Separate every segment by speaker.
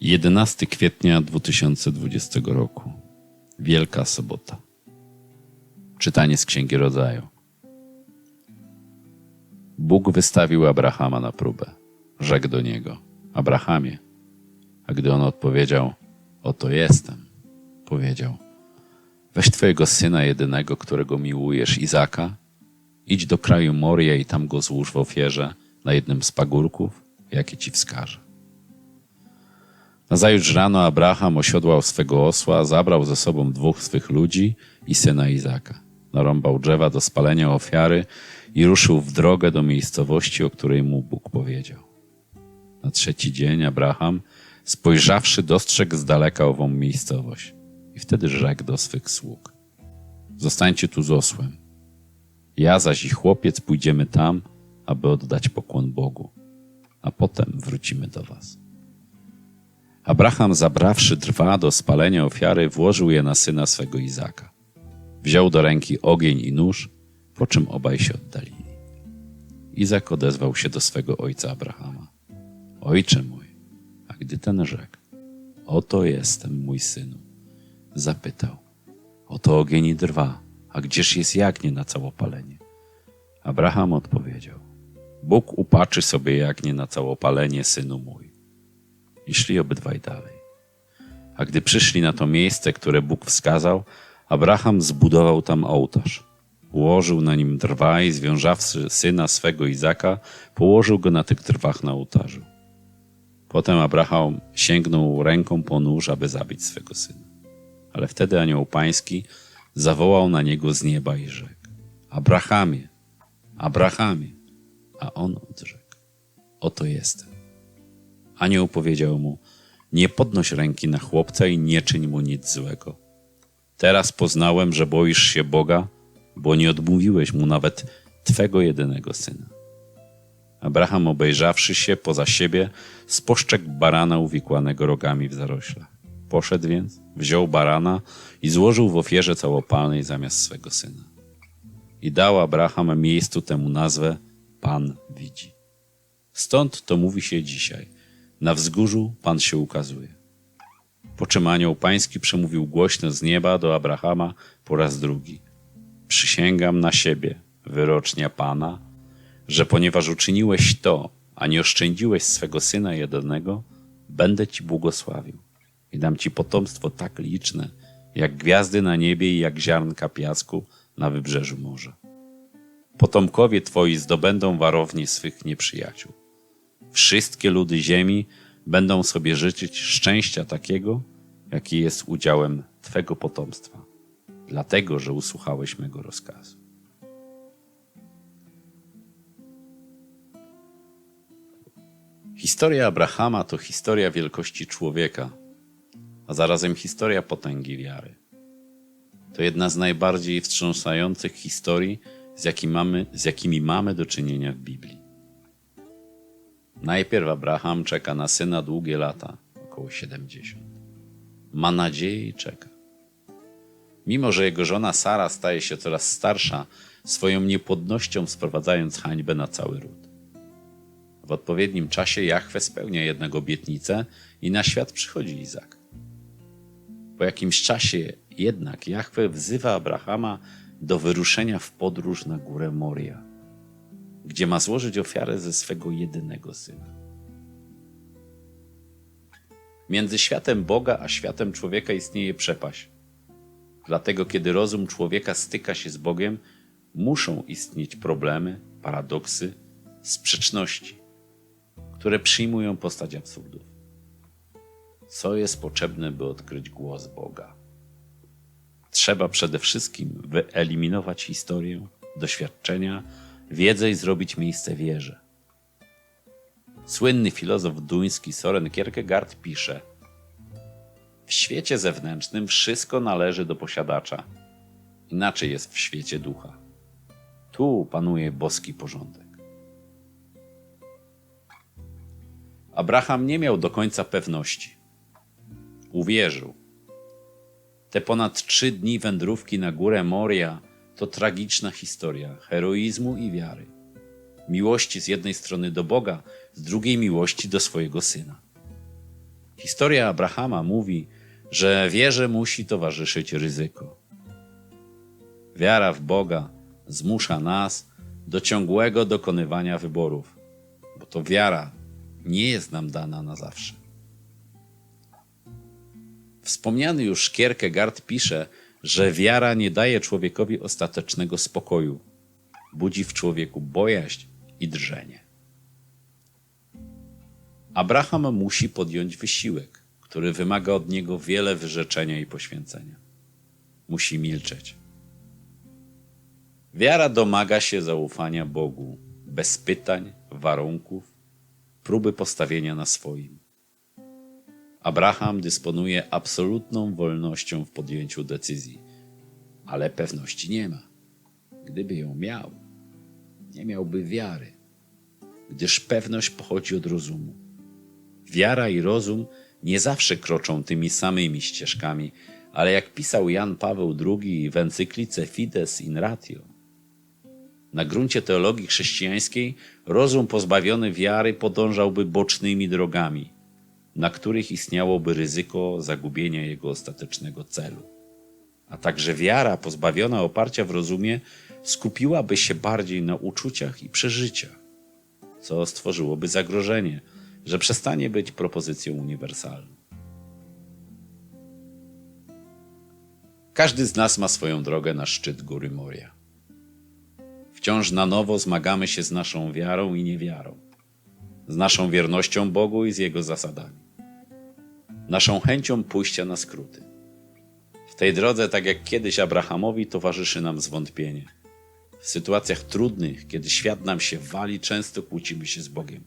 Speaker 1: 11 kwietnia 2020 roku. Wielka sobota. Czytanie z Księgi Rodzaju. Bóg wystawił Abrahama na próbę. Rzekł do niego: Abrahamie. A gdy on odpowiedział: Oto jestem, powiedział: Weź twojego syna jedynego, którego miłujesz, Izaka, idź do kraju Moria i tam go złóż w ofierze na jednym z pagórków, jakie ci wskażę. Nazajutrz rano Abraham osiodłał swego osła, zabrał ze sobą dwóch swych ludzi i syna Izaka. Narąbał drzewa do spalenia ofiary i ruszył w drogę do miejscowości, o której mu Bóg powiedział. Na trzeci dzień Abraham, spojrzawszy, dostrzegł z daleka ową miejscowość i wtedy rzekł do swych sług. Zostańcie tu z osłem. Ja zaś i chłopiec pójdziemy tam, aby oddać pokłon Bogu, a potem wrócimy do was. Abraham, zabrawszy drwa do spalenia ofiary, włożył je na syna swego Izaka. Wziął do ręki ogień i nóż, po czym obaj się oddalili. Izak odezwał się do swego ojca Abrahama. Ojcze mój, a gdy ten rzekł, oto jestem, mój synu, zapytał, oto ogień i drwa, a gdzież jest jagnię na całopalenie? Abraham odpowiedział, Bóg upaczy sobie jagnię na całopalenie, synu mój. I szli obydwaj dalej. A gdy przyszli na to miejsce, które Bóg wskazał, Abraham zbudował tam ołtarz. Ułożył na nim drwa i związawszy syna swego Izaka, położył go na tych drwach na ołtarzu. Potem Abraham sięgnął ręką po nóż, aby zabić swego syna. Ale wtedy anioł pański zawołał na niego z nieba i rzekł: Abrahamie, Abrahamie. A on odrzekł: Oto jestem. Anioł powiedział mu: Nie podnoś ręki na chłopca i nie czyń mu nic złego. Teraz poznałem, że boisz się Boga, bo nie odmówiłeś mu nawet twego jedynego syna. Abraham, obejrzawszy się poza siebie, spostrzegł barana uwikłanego rogami w zaroślach. Poszedł więc, wziął barana i złożył w ofierze całopalnej zamiast swego syna. I dał Abraham miejscu temu nazwę Pan widzi. Stąd to mówi się dzisiaj. Na wzgórzu Pan się ukazuje. Po czym anioł pański przemówił głośno z nieba do Abrahama po raz drugi. Przysięgam na siebie, wyrocznia Pana, że ponieważ uczyniłeś to, a nie oszczędziłeś swego syna jedynego, będę ci błogosławił i dam ci potomstwo tak liczne, jak gwiazdy na niebie i jak ziarnka piasku na wybrzeżu morza. Potomkowie twoi zdobędą warownie swych nieprzyjaciół. Wszystkie ludy ziemi będą sobie życzyć szczęścia takiego, jaki jest udziałem twego potomstwa, dlatego że usłuchałeś mego rozkazu. Historia Abrahama to historia wielkości człowieka, a zarazem historia potęgi wiary. To jedna z najbardziej wstrząsających historii, z, jakim mamy, z jakimi mamy do czynienia w Biblii. Najpierw Abraham czeka na syna długie lata, około 70. Ma nadzieję i czeka. Mimo, że jego żona Sara staje się coraz starsza, swoją niepłodnością sprowadzając hańbę na cały ród. W odpowiednim czasie Jahwe spełnia jednak obietnicę i na świat przychodzi Izak. Po jakimś czasie jednak Jahwe wzywa Abrahama do wyruszenia w podróż na górę Moria, gdzie ma złożyć ofiarę ze swego jedynego syna. Między światem Boga a światem człowieka istnieje przepaść. Dlatego, kiedy rozum człowieka styka się z Bogiem, muszą istnieć problemy, paradoksy, sprzeczności, które przyjmują postać absurdów. Co jest potrzebne, by odkryć głos Boga? Trzeba przede wszystkim wyeliminować historię, doświadczenia, wiedzę i zrobić miejsce wierze. Słynny filozof duński Soren Kierkegaard pisze: W świecie zewnętrznym wszystko należy do posiadacza. Inaczej jest w świecie ducha. Tu panuje boski porządek. Abraham nie miał do końca pewności. Uwierzył. Te ponad trzy dni wędrówki na górę Moria to tragiczna historia heroizmu i wiary. Miłości z jednej strony do Boga, z drugiej miłości do swojego syna. Historia Abrahama mówi, że wierze musi towarzyszyć ryzyko. Wiara w Boga zmusza nas do ciągłego dokonywania wyborów, bo to wiara nie jest nam dana na zawsze. Wspomniany już Kierkegaard pisze, że wiara nie daje człowiekowi ostatecznego spokoju, budzi w człowieku bojaźń i drżenie. Abraham musi podjąć wysiłek, który wymaga od niego wiele wyrzeczenia i poświęcenia. Musi milczeć. Wiara domaga się zaufania Bogu, bez pytań, warunków, próby postawienia na swoim. Abraham dysponuje absolutną wolnością w podjęciu decyzji, ale pewności nie ma. Gdyby ją miał, nie miałby wiary, gdyż pewność pochodzi od rozumu. Wiara i rozum nie zawsze kroczą tymi samymi ścieżkami, ale jak pisał Jan Paweł II w encyklice Fides in Ratio, na gruncie teologii chrześcijańskiej rozum pozbawiony wiary podążałby bocznymi drogami, na których istniałoby ryzyko zagubienia jego ostatecznego celu. A także wiara pozbawiona oparcia w rozumie skupiłaby się bardziej na uczuciach i przeżyciach, co stworzyłoby zagrożenie, że przestanie być propozycją uniwersalną. Każdy z nas ma swoją drogę na szczyt góry Moria. Wciąż na nowo zmagamy się z naszą wiarą i niewiarą, z naszą wiernością Bogu i z Jego zasadami, naszą chęcią pójścia na skróty. W tej drodze, tak jak kiedyś Abrahamowi, towarzyszy nam zwątpienie. W sytuacjach trudnych, kiedy świat nam się wali, często kłócimy się z Bogiem.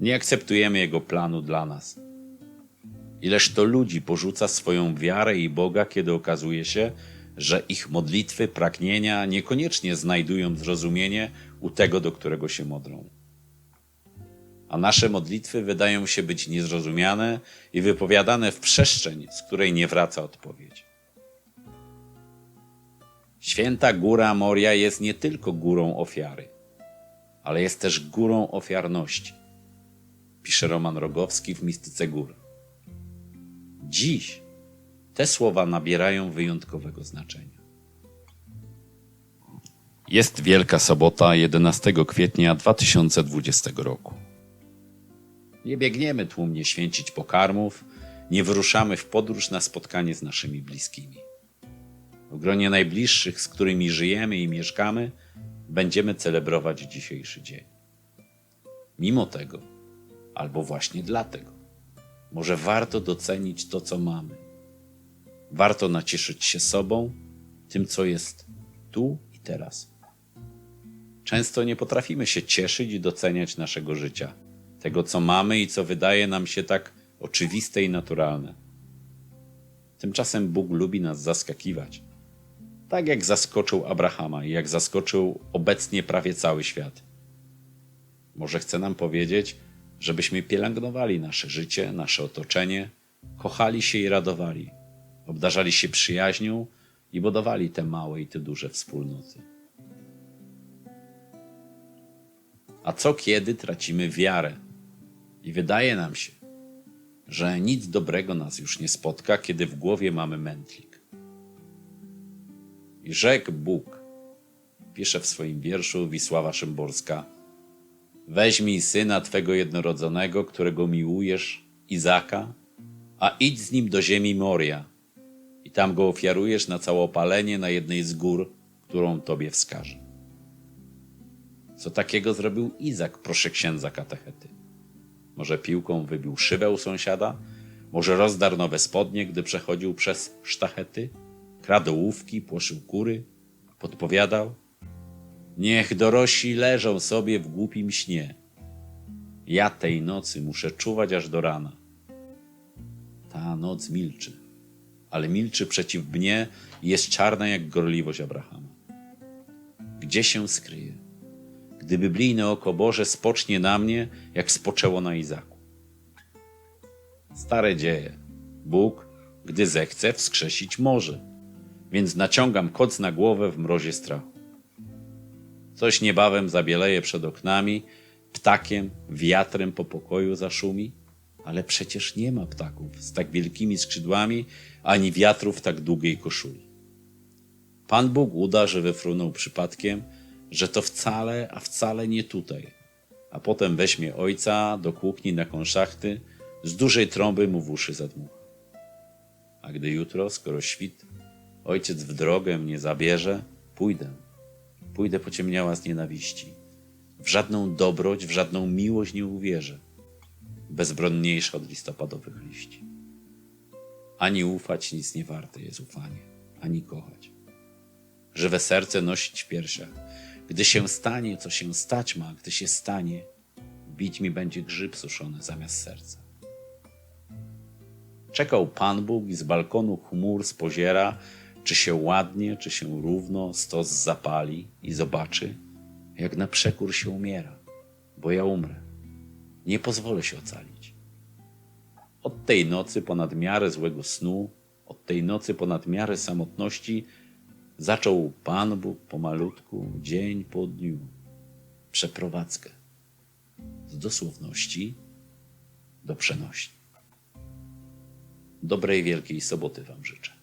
Speaker 1: Nie akceptujemy Jego planu dla nas. Ileż to ludzi porzuca swoją wiarę i Boga, kiedy okazuje się, że ich modlitwy, pragnienia niekoniecznie znajdują zrozumienie u tego, do którego się modlą. A nasze modlitwy wydają się być niezrozumiane i wypowiadane w przestrzeń, z której nie wraca odpowiedź. Święta Góra Moria jest nie tylko górą ofiary, ale jest też górą ofiarności, pisze Roman Rogowski w Mistyce Gór. Dziś te słowa nabierają wyjątkowego znaczenia. Jest Wielka Sobota 11 kwietnia 2020 roku. Nie biegniemy tłumnie święcić pokarmów, nie wyruszamy w podróż na spotkanie z naszymi bliskimi. W gronie najbliższych, z którymi żyjemy i mieszkamy, będziemy celebrować dzisiejszy dzień. Mimo tego, albo właśnie dlatego, może warto docenić to, co mamy. Warto nacieszyć się sobą, tym, co jest tu i teraz. Często nie potrafimy się cieszyć i doceniać naszego życia, tego, co mamy i co wydaje nam się tak oczywiste i naturalne. Tymczasem Bóg lubi nas zaskakiwać. Tak jak zaskoczył Abrahama i jak zaskoczył obecnie prawie cały świat. Może chce nam powiedzieć, żebyśmy pielęgnowali nasze życie, nasze otoczenie, kochali się i radowali, obdarzali się przyjaźnią i budowali te małe i te duże wspólnoty. A co kiedy tracimy wiarę i wydaje nam się, że nic dobrego nas już nie spotka, kiedy w głowie mamy mętlik. I rzekł Bóg, pisze w swoim wierszu Wisława Szymborska, Weźmij syna twego jednorodzonego, którego miłujesz, Izaka, a idź z nim do ziemi Moria i tam go ofiarujesz na całopalenie na jednej z gór, którą tobie wskażę. Co takiego zrobił Izak, proszę księdza katechety? Może piłką wybił szybę u sąsiada? Może rozdarł nowe spodnie, gdy przechodził przez sztachety? Kradł łówki, płoszył kury? Podpowiadał? Niech dorośli leżą sobie w głupim śnie. Ja tej nocy muszę czuwać aż do rana. Ta noc milczy, ale milczy przeciw mnie i jest czarna jak gorliwość Abrahama. Gdzie się skryje? Gdy biblijne oko Boże spocznie na mnie, jak spoczęło na Izaku. Stare dzieje. Bóg, gdy zechce, wskrzesić może, więc naciągam koc na głowę w mrozie strachu. Coś niebawem zabieleje przed oknami, ptakiem, wiatrem po pokoju zaszumi, Ale przecież nie ma ptaków z tak wielkimi skrzydłami, ani wiatrów tak długiej koszuli. Pan Bóg uda, że wyfrunął przypadkiem, że to wcale, a wcale nie tutaj. A potem weźmie ojca do kuchni na konszachty, z dużej trąby mu w uszy zadmucha. A gdy jutro, skoro świt, ojciec w drogę mnie zabierze, pójdę. Pójdę pociemniała z nienawiści. W żadną dobroć, w żadną miłość nie uwierzę. Bezbronniejsza od listopadowych liści. Ani ufać nic nie warte jest ufanie, ani kochać. Żywe serce nosić w piersiach. Gdy się stanie, co się stać ma, gdy się stanie, bić mi będzie grzyb suszony zamiast serca. Czekał Pan Bóg i z balkonu chmur spoziera, czy się ładnie, czy się równo stos zapali i zobaczy, jak na przekór się umiera, bo ja umrę. Nie pozwolę się ocalić. Od tej nocy ponad miarę złego snu, od tej nocy ponad miarę samotności, zaczął Pan Bóg pomalutku, dzień po dniu, przeprowadzkę z dosłowności do przenośni. Dobrej Wielkiej Soboty Wam życzę.